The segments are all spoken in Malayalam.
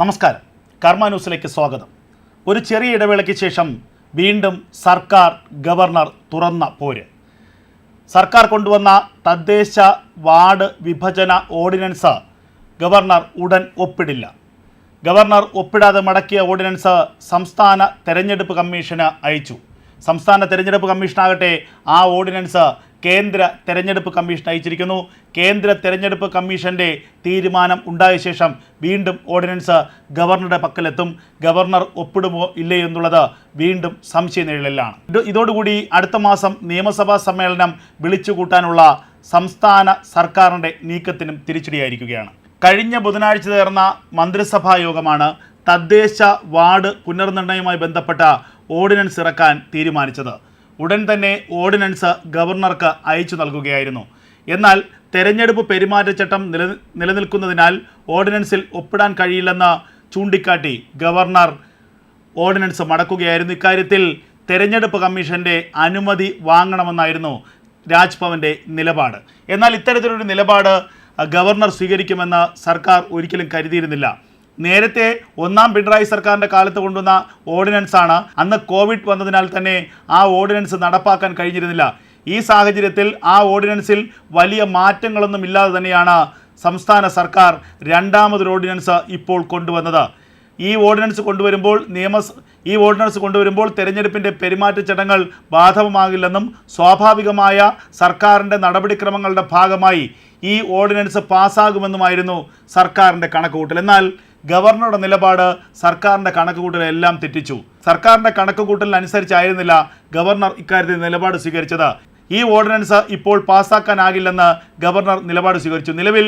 നമസ്കാരം. കർമ്മ ന്യൂസിലേക്ക് സ്വാഗതം. ഒരു ചെറിയ ഇടവേളയ്ക്ക് ശേഷം വീണ്ടും സർക്കാർ ഗവർണർ തുറന്ന പോര്. സർക്കാർ കൊണ്ടുവന്ന തദ്ദേശ വാർഡ് വിഭജന ഓർഡിനൻസ് ഗവർണർ ഉടൻ ഒപ്പിടില്ല. ഗവർണർ ഒപ്പിടാതെ മടക്കിയ ഓർഡിനൻസ് സംസ്ഥാന തെരഞ്ഞെടുപ്പ് കമ്മീഷന് അയച്ചു. സംസ്ഥാന തെരഞ്ഞെടുപ്പ് കമ്മീഷനാകട്ടെ ആ ഓർഡിനൻസ് കേന്ദ്ര തെരഞ്ഞെടുപ്പ് കമ്മീഷൻ അയച്ചിരിക്കുന്നു. കേന്ദ്ര തെരഞ്ഞെടുപ്പ് കമ്മീഷന്റെ തീരുമാനം ഉണ്ടായ ശേഷം വീണ്ടും ഓർഡിനൻസ് ഗവർണറുടെ പക്കലെത്തും. ഗവർണർ ഒപ്പിടുമോ ഇല്ലേ എന്നുള്ളത് വീണ്ടും സംശയനിഴലിലാണ് ഇത് ഇതോടുകൂടി അടുത്ത മാസം നിയമസഭാ സമ്മേളനം വിളിച്ചു കൂട്ടാനുള്ള സംസ്ഥാന സർക്കാരിന്റെ നീക്കത്തിനും തിരിച്ചടിയായിരിക്കുകയാണ്. കഴിഞ്ഞ ബുധനാഴ്ച ചേർന്ന മന്ത്രിസഭാ യോഗമാണ് തദ്ദേശ വാർഡ് പുനർനിർണയവുമായി ബന്ധപ്പെട്ട ഓർഡിനൻസ് ഇറക്കാൻ തീരുമാനിച്ചത്. ഉടൻ തന്നെ ഓർഡിനൻസ് ഗവർണർക്ക് അയച്ചു നൽകുകയായിരുന്നു. എന്നാൽ തെരഞ്ഞെടുപ്പ് പെരുമാറ്റച്ചട്ടം നില നിലനിൽക്കുന്നതിനാൽ ഓർഡിനൻസിൽ ഒപ്പിടാൻ കഴിയില്ലെന്ന് ചൂണ്ടിക്കാട്ടി ഗവർണർ ഓർഡിനൻസ് മടക്കുകയായിരുന്നു. ഇക്കാര്യത്തിൽ തെരഞ്ഞെടുപ്പ് കമ്മീഷന്റെ അനുമതി വാങ്ങണമെന്നായിരുന്നു രാജ്ഭവന്റെ നിലപാട്. എന്നാൽ ഇത്തരത്തിലൊരു നിലപാട് ഗവർണർ സ്വീകരിക്കുമെന്ന് സർക്കാർ ഒരിക്കലും കരുതിയിരുന്നില്ല. നേരത്തെ ഒന്നാം പിണറായി സർക്കാരിന്റെ കാലത്ത് കൊണ്ടുവന്ന ഓർഡിനൻസാണ് അന്ന് കോവിഡ് വന്നതിനാൽ തന്നെ ആ ഓർഡിനൻസ് നടപ്പാക്കാൻ കഴിഞ്ഞിരുന്നില്ല. ഈ സാഹചര്യത്തിൽ ആ ഓർഡിനൻസിൽ വലിയ മാറ്റങ്ങളൊന്നും ഇല്ലാതെ തന്നെയാണ് സംസ്ഥാന സർക്കാർ രണ്ടാമതൊരു ഓർഡിനൻസ് ഇപ്പോൾ കൊണ്ടുവന്നത്. ഈ ഓർഡിനൻസ് കൊണ്ടുവരുമ്പോൾ നിയമ ഈ ഓർഡിനൻസ് കൊണ്ടുവരുമ്പോൾ തെരഞ്ഞെടുപ്പിന്റെ പെരുമാറ്റച്ചട്ടങ്ങൾ ബാധകമാകില്ലെന്നും സ്വാഭാവികമായ സർക്കാരിന്റെ നടപടിക്രമങ്ങളുടെ ഭാഗമായി ഈ ഓർഡിനൻസ് പാസ്സാകുമെന്നുമായിരുന്നു സർക്കാരിന്റെ കണക്കുകൂട്ടൽ. എന്നാൽ ഗവർണറുടെ നിലപാട് സർക്കാരിന്റെ കണക്കുകൂട്ടലെല്ലാം തെറ്റിച്ചു. സർക്കാരിന്റെ കണക്കുകൂട്ടലിനനുസരിച്ചായിരുന്നില്ല ഗവർണർ ഇക്കാര്യത്തിൽ നിലപാട് സ്വീകരിച്ചത്. ഈ ഓർഡിനൻസ് ഇപ്പോൾ പാസ്സാക്കാനാകില്ലെന്ന് ഗവർണർ നിലപാട് സ്വീകരിച്ചു. നിലവിൽ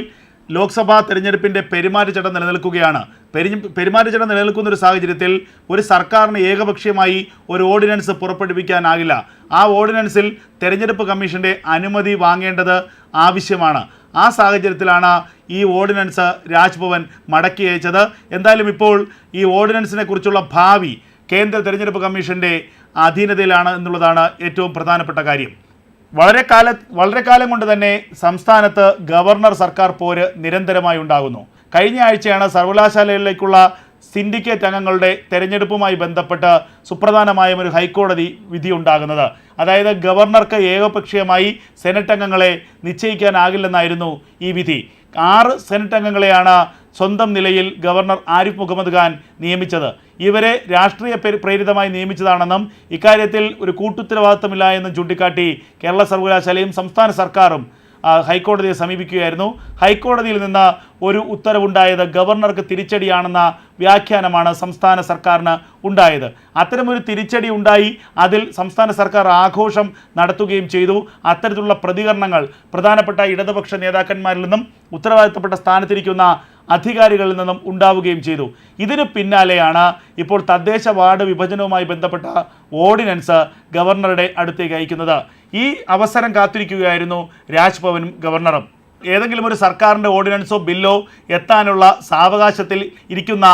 ലോക്സഭാ തെരഞ്ഞെടുപ്പിന്റെ പെരുമാറ്റച്ചട്ടം നിലനിൽക്കുകയാണ്. പെരി പെരുമാറ്റച്ചട്ടം നിലനിൽക്കുന്ന ഒരു സാഹചര്യത്തിൽ ഒരു സർക്കാരിന് ഏകപക്ഷീയമായി ഒരു ഓർഡിനൻസ് പുറപ്പെടുവിക്കാനാകില്ല. ആ ഓർഡിനൻസിൽ തെരഞ്ഞെടുപ്പ് കമ്മീഷന്റെ അനുമതി വാങ്ങേണ്ടത് ആവശ്യമാണ്. ആ സാഹചര്യത്തിലാണ് ഈ ഓർഡിനൻസ് രാജ്ഭവൻ മടക്കി അയച്ചത്. എന്തായാലും ഇപ്പോൾ ഈ ഓർഡിനൻസിനെ കുറിച്ചുള്ള ഭാവി കേന്ദ്ര തെരഞ്ഞെടുപ്പ് കമ്മീഷന്റെ അധീനതയിലാണ് എന്നുള്ളതാണ് ഏറ്റവും പ്രധാനപ്പെട്ട കാര്യം. വളരെ കാല വളരെ കാലം കൊണ്ട് തന്നെ സംസ്ഥാനത്ത് ഗവർണർ സർക്കാർ പോര് നിരന്തരമായി ഉണ്ടാകുന്നു. കഴിഞ്ഞ ആഴ്ചയാണ് സർവകലാശാലകളിലേക്കുള്ള സിൻഡിക്കേറ്റ് അംഗങ്ങളുടെ തെരഞ്ഞെടുപ്പുമായി ബന്ധപ്പെട്ട് സുപ്രധാനമായ ഒരു ഹൈക്കോടതി വിധി ഉണ്ടാകുന്നത്. അതായത് ഗവർണർക്ക് ഏകപക്ഷീയമായി സെനറ്റ് അംഗങ്ങളെ നിശ്ചയിക്കാനാകില്ലെന്നായിരുന്നു ഈ വിധി. ആറ് സെനറ്റ് അംഗങ്ങളെയാണ് സ്വന്തം നിലയിൽ ഗവർണർ ആരിഫ് മുഹമ്മദ് ഖാൻ നിയമിച്ചത്. ഇവരെ രാഷ്ട്രീയ പ്രേരിതമായി നിയമിച്ചതാണെന്നും ഇക്കാര്യത്തിൽ ഒരു കൂട്ടുത്തരവാദിത്തമില്ല എന്നും ചൂണ്ടിക്കാട്ടി കേരള സർവകലാശാലയും സംസ്ഥാന സർക്കാരും ഹൈക്കോടതിയെ സമീപിക്കുകയായിരുന്നു. ഹൈക്കോടതിയിൽ നിന്ന് ഒരു ഉത്തരവുണ്ടായത് ഗവർണർക്ക് തിരിച്ചടിയാണെന്ന വ്യാഖ്യാനമാണ് സംസ്ഥാന സർക്കാരിന് ഉണ്ടായത്. അത്തരമൊരു തിരിച്ചടി ഉണ്ടായി അതിൽ സംസ്ഥാന സർക്കാർ ആഘോഷം നടത്തുകയും ചെയ്തു. അത്തരത്തിലുള്ള പ്രതികരണങ്ങൾ പ്രധാനപ്പെട്ട ഇടതുപക്ഷ നേതാക്കന്മാരിൽ നിന്നും ഉത്തരവാദിത്തപ്പെട്ട സ്ഥാനത്തിരിക്കുന്ന അധികാരികളിൽ നിന്നും ഉണ്ടാവുകയും ചെയ്തു. ഇതിന് പിന്നാലെയാണ് ഇപ്പോൾ തദ്ദേശ വാർഡ് വിഭജനവുമായി ബന്ധപ്പെട്ട ഓർഡിനൻസ് ഗവർണറുടെ അടുത്തേക്ക് അയക്കുന്നത്. ഈ അവസരം കാത്തിരിക്കുകയായിരുന്നു രാജ്ഭവനും ഗവർണറും. ഏതെങ്കിലും ഒരു സർക്കാരിന്റെ ഓർഡിനൻസോ ബില്ലോ എത്താനുള്ള സാവകാശത്തിൽ ഇരിക്കുന്ന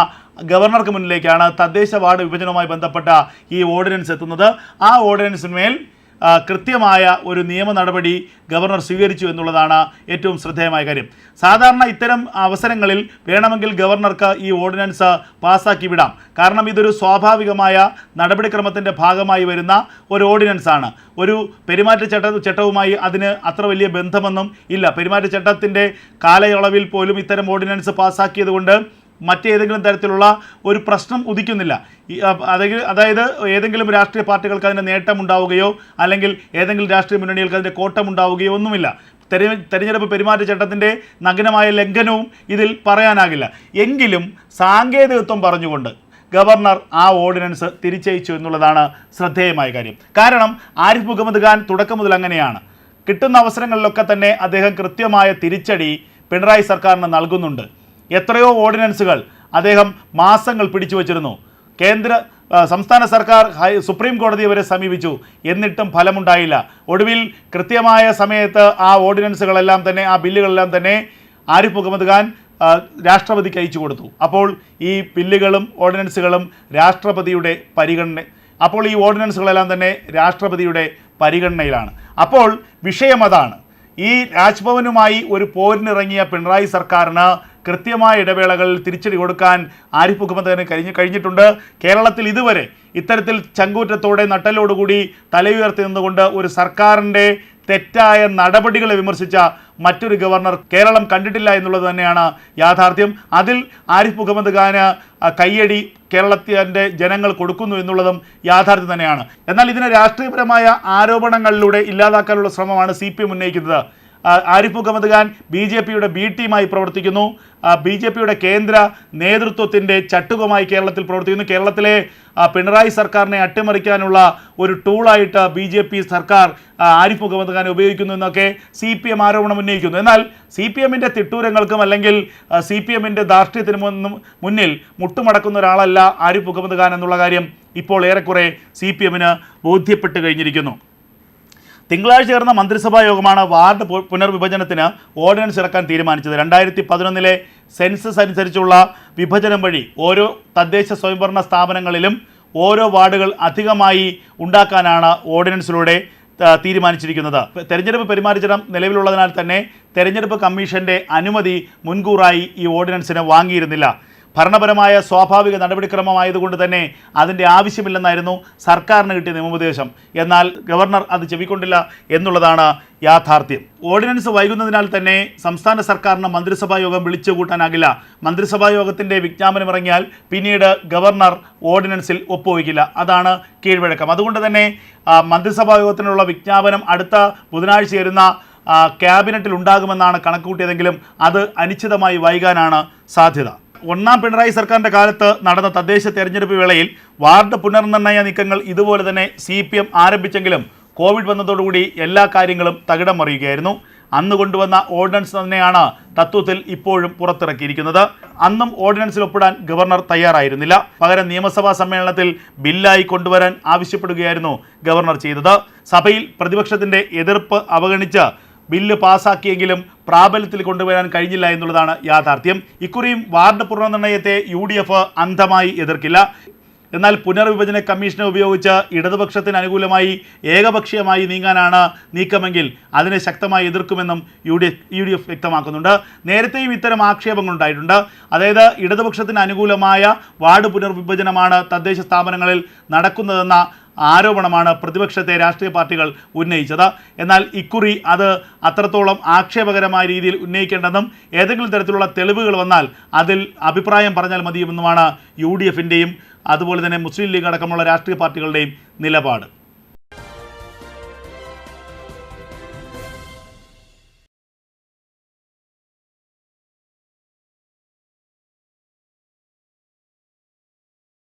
ഗവർണർക്ക് മുന്നിലേക്കാണ് തദ്ദേശ വാർഡ് വിഭജനവുമായി ബന്ധപ്പെട്ട ഈ ഓർഡിനൻസ് എത്തുന്നത്. ആ ഓർഡിനൻസിന്മേൽ കൃത്യമായ ഒരു നിയമ നടപടി ഗവർണർ സ്വീകരിച്ചു എന്നുള്ളതാണ് ഏറ്റവും ശ്രദ്ധേയമായ കാര്യം. സാധാരണ ഇത്തരം അവസരങ്ങളിൽ വേണമെങ്കിൽ ഗവർണർക്ക് ഈ ഓർഡിനൻസ് പാസ്സാക്കി വിടാം. കാരണം ഇതൊരു സ്വാഭാവികമായ നടപടിക്രമത്തിന്റെ ഭാഗമായി വരുന്ന ഒരു ഓർഡിനൻസ് ആണ് ഒരു പെരുമാറ്റച്ചട്ട ചട്ടവുമായി അതിന് അത്ര വലിയ ബന്ധമൊന്നും ഇല്ല. പെരുമാറ്റച്ചട്ടത്തിന്റെ കാലയളവിൽ പോലും ഇത്തരം ഓർഡിനൻസ് പാസ്സാക്കിയത് കൊണ്ട് മറ്റേതെങ്കിലും തരത്തിലുള്ള ഒരു പ്രശ്നം ഉദിക്കുന്നില്ല. അതായത് അതായത് ഏതെങ്കിലും രാഷ്ട്രീയ പാർട്ടികൾക്ക് അതിന്റെ നേട്ടമുണ്ടാവുകയോ അല്ലെങ്കിൽ ഏതെങ്കിലും രാഷ്ട്രീയ മുന്നണികൾക്ക് അതിന്റെ കോട്ടമുണ്ടാവുകയോ ഒന്നുമില്ല. തെര തെരഞ്ഞെടുപ്പ് പെരുമാറ്റച്ചട്ടത്തിന്റെ നഗ്നമായ ലംഘനവും ഇതിൽ പറയാനാകില്ല. എങ്കിലും സാങ്കേതികത്വം പറഞ്ഞുകൊണ്ട് ഗവർണർ ആ ഓർഡിനൻസ് തിരിച്ചയച്ചു എന്നുള്ളതാണ് ശ്രദ്ധേയമായ കാര്യം. കാരണം ആരിഫ് മുഹമ്മദ് ഖാൻ തുടക്കം മുതൽ അങ്ങനെയാണ്. കിട്ടുന്ന അവസരങ്ങളിലൊക്കെ തന്നെ അദ്ദേഹം കൃത്യമായ തിരിച്ചടി പിണറായി സർക്കാരിന് നൽകുന്നുണ്ട്. എത്രയോ ഓർഡിനൻസുകൾ അദ്ദേഹം മാസങ്ങൾ പിടിച്ചു വച്ചിരുന്നു. കേന്ദ്ര സംസ്ഥാന സർക്കാർ സുപ്രീം കോടതി വരെ സമീപിച്ചു. എന്നിട്ടും ഫലമുണ്ടായില്ല. ഒടുവിൽ കൃത്യമായ സമയത്ത് ആ ഓർഡിനൻസുകളെല്ലാം തന്നെ ആ ബില്ലുകളെല്ലാം തന്നെ ആരിഫ് മുഹമ്മദ് ഖാൻ രാഷ്ട്രപതിക്ക് അയച്ചു കൊടുത്തു. അപ്പോൾ ഈ ബില്ലുകളും ഓർഡിനൻസുകളും രാഷ്ട്രപതിയുടെ പരിഗണന അപ്പോൾ ഈ ഓർഡിനൻസുകളെല്ലാം തന്നെ രാഷ്ട്രപതിയുടെ പരിഗണനയിലാണ്. അപ്പോൾ വിഷയം അതാണ്. ഈ രാജ്ഭവനുമായി ഒരു പോരിനിറങ്ങിയ പിണറായി സർക്കാരിന് കൃത്യമായ ഇടവേളകളിൽ തിരിച്ചടി കൊടുക്കാൻ ആരിഫ് മുഹമ്മദിന് കഴിഞ്ഞ് കഴിഞ്ഞിട്ടുണ്ട്. കേരളത്തിൽ ഇതുവരെ ഇത്തരത്തിൽ ചങ്കൂറ്റത്തോടെ നട്ടലോടുകൂടി തലയുയർത്തി നിന്നുകൊണ്ട് ഒരു സർക്കാരിന്റെ തെറ്റായ നടപടികളെ വിമർശിച്ച മറ്റൊരു ഗവർണർ കേരളം കണ്ടിട്ടില്ല എന്നുള്ളത് തന്നെയാണ് യാഥാർത്ഥ്യം. അതിൽ ആരിഫ് മുഹമ്മദ് ഖാന് കയ്യടി കേരളത്തിന്റെ ജനങ്ങൾ കൊടുക്കുന്നു എന്നുള്ളതും യാഥാർത്ഥ്യം തന്നെയാണ്. എന്നാൽ ഇതിനെ രാഷ്ട്രീയപരമായ ആരോപണങ്ങളിലൂടെ ഇല്ലാതാക്കാനുള്ള ശ്രമമാണ് സി ഉന്നയിക്കുന്നത്. ആരിഫ് മുഹമ്മദ് ഖാൻ ബി ജെ പിയുടെ ബി ടീമായി പ്രവർത്തിക്കുന്നു. ബി ജെ പിയുടെ കേന്ദ്ര നേതൃത്വത്തിന്റെ ചട്ടുകമായി കേരളത്തിൽ പ്രവർത്തിക്കുന്നു. കേരളത്തിലെ പിണറായി സർക്കാരിനെ അട്ടിമറിക്കാനുള്ള ഒരു ടൂളായിട്ട് ബി ജെ പി സർക്കാർ ആരിഫ് മുഹമ്മദ് ഖാനെ ഉപയോഗിക്കുന്നു എന്നൊക്കെ സി പി എം ആരോപണം ഉന്നയിക്കുന്നു. എന്നാൽ സി പി എമ്മിന്റെ തിട്ടൂരങ്ങൾക്കും അല്ലെങ്കിൽ സി പി എമ്മിന്റെ ധാർഷ്ട്യത്തിന് മുന്നിൽ മുട്ടുമടക്കുന്ന ഒരാളല്ല ആരിഫ് മുഹമ്മദ് ഖാൻ എന്നുള്ള കാര്യം ഇപ്പോൾ ഏറെക്കുറെ സി പി എമ്മിന് ബോധ്യപ്പെട്ട് കഴിഞ്ഞിരിക്കുന്നു. തിങ്കളാഴ്ച ചേർന്ന മന്ത്രിസഭാ യോഗമാണ് വാർഡ് പുനർവിഭജനത്തിന് ഓർഡിനൻസ് ഇറക്കാൻ തീരുമാനിച്ചത്. രണ്ടായിരത്തി പതിനൊന്നിലെ സെൻസസ് അനുസരിച്ചുള്ള വിഭജനം വഴി ഓരോ തദ്ദേശ സ്വയംഭരണ സ്ഥാപനങ്ങളിലും ഓരോ വാർഡുകൾ അധികമായി ഉണ്ടാക്കാനാണ് ഓർഡിനൻസിലൂടെ തീരുമാനിച്ചിരിക്കുന്നത്. തെരഞ്ഞെടുപ്പ് പെരുമാറ്റച്ചട്ടം നിലവിലുള്ളതിനാൽ തന്നെ തെരഞ്ഞെടുപ്പ് കമ്മീഷന്റെ അനുമതി മുൻകൂറായി ഈ ഓർഡിനൻസിന് വാങ്ങിയിരുന്നില്ല. ഭരണപരമായ സ്വാഭാവിക നടപടിക്രമമായതുകൊണ്ട് തന്നെ അതിന്റെ ആവശ്യമില്ലെന്നായിരുന്നു സർക്കാരിന് കിട്ടിയ നിയമോപദേശം. എന്നാൽ ഗവർണർ അത് ചെവിക്കൊണ്ടില്ല എന്നുള്ളതാണ് യാഥാർത്ഥ്യം. ഓർഡിനൻസ് വൈകുന്നതിനാൽ തന്നെ സംസ്ഥാന സർക്കാരിന് മന്ത്രിസഭാ യോഗം വിളിച്ചു കൂട്ടാനാകില്ല. മന്ത്രിസഭാ യോഗത്തിന്റെ വിജ്ഞാപനം ഇറങ്ങിയാൽ പിന്നീട് ഗവർണർ ഓർഡിനൻസിൽ ഒപ്പുവയ്ക്കില്ല. അതാണ് കീഴ്വഴക്കം. അതുകൊണ്ട് തന്നെ മന്ത്രിസഭാ യോഗത്തിനുള്ള വിജ്ഞാപനം അടുത്ത ബുധനാഴ്ച വരുന്ന ക്യാബിനറ്റിൽ ഉണ്ടാകുമെന്നാണ് കണക്കുകൂട്ടിയതെങ്കിലും അത് അനിശ്ചിതമായി വൈകാനാണ് സാധ്യത. ഒന്നാം പിണറായി സർക്കാരിന്റെ കാലത്ത് നടന്ന തദ്ദേശ തെരഞ്ഞെടുപ്പ് വേളയിൽ വാർഡ് പുനർനിർണയ നീക്കങ്ങൾ ഇതുപോലെ തന്നെ സി പി എം ആരംഭിച്ചെങ്കിലും കോവിഡ് വന്നതോടുകൂടി എല്ലാ കാര്യങ്ങളും തകിടം മറിയുകയായിരുന്നു. അന്ന് കൊണ്ടുവന്ന ഓർഡിനൻസ് തന്നെയാണ് തത്വത്തിൽ ഇപ്പോഴും പുറത്തിറക്കിയിരിക്കുന്നത്. അന്നും ഓർഡിനൻസിൽ ഒപ്പിടാൻ ഗവർണർ തയ്യാറായിരുന്നില്ല. പകരം നിയമസഭാ സമ്മേളനത്തിൽ ബില്ലായി കൊണ്ടുവരാൻ ആവശ്യപ്പെടുകയായിരുന്നു ഗവർണർ ചെയ്തത്. സഭയിൽ പ്രതിപക്ഷത്തിന്റെ എതിർപ്പ് അവഗണിച്ച് ബില്ല് പാസാക്കിയെങ്കിലും പ്രാബല്യത്തിൽ കൊണ്ടുവരാൻ കഴിഞ്ഞില്ല എന്നുള്ളതാണ് യാഥാർത്ഥ്യം. ഇക്കുറിയും വാർഡ് പുനർനിർണയത്തെ യു ഡി എഫ് അന്ധമായി എതിർക്കില്ല. എന്നാൽ പുനർവിഭജന കമ്മീഷനെ ഉപയോഗിച്ച് ഇടതുപക്ഷത്തിന് അനുകൂലമായി ഏകപക്ഷീയമായി നീങ്ങാനാണ് നീക്കമെങ്കിൽ അതിനെ ശക്തമായി എതിർക്കുമെന്നും U D U D F വ്യക്തമാക്കുന്നുണ്ട്. നേരത്തെയും ഇത്തരം ആക്ഷേപങ്ങളുണ്ടായിട്ടുണ്ട് അതായത് ഇടതുപക്ഷത്തിന് അനുകൂലമായ വാർഡ് പുനർവിഭജനമാണ് തദ്ദേശ സ്ഥാപനങ്ങളിൽ നടക്കുന്നതെന്ന ആരോപണമാണ് പ്രതിപക്ഷത്തെ രാഷ്ട്രീയ പാർട്ടികൾ ഉന്നയിച്ചത്. എന്നാൽ ഇക്കുറി അത് അത്രത്തോളം ആക്ഷേപകരമായ രീതിയിൽ ഉന്നയിക്കേണ്ടെന്നും ഏതെങ്കിലും തരത്തിലുള്ള തെളിവുകൾ വന്നാൽ അതിൽ അഭിപ്രായം പറഞ്ഞാൽ മതിയെന്നുമാണ് യു ഡി എഫിന്റെയും അതുപോലെ തന്നെ മുസ്ലിം ലീഗ് അടക്കമുള്ള രാഷ്ട്രീയ പാർട്ടികളുടെയും നിലപാട്.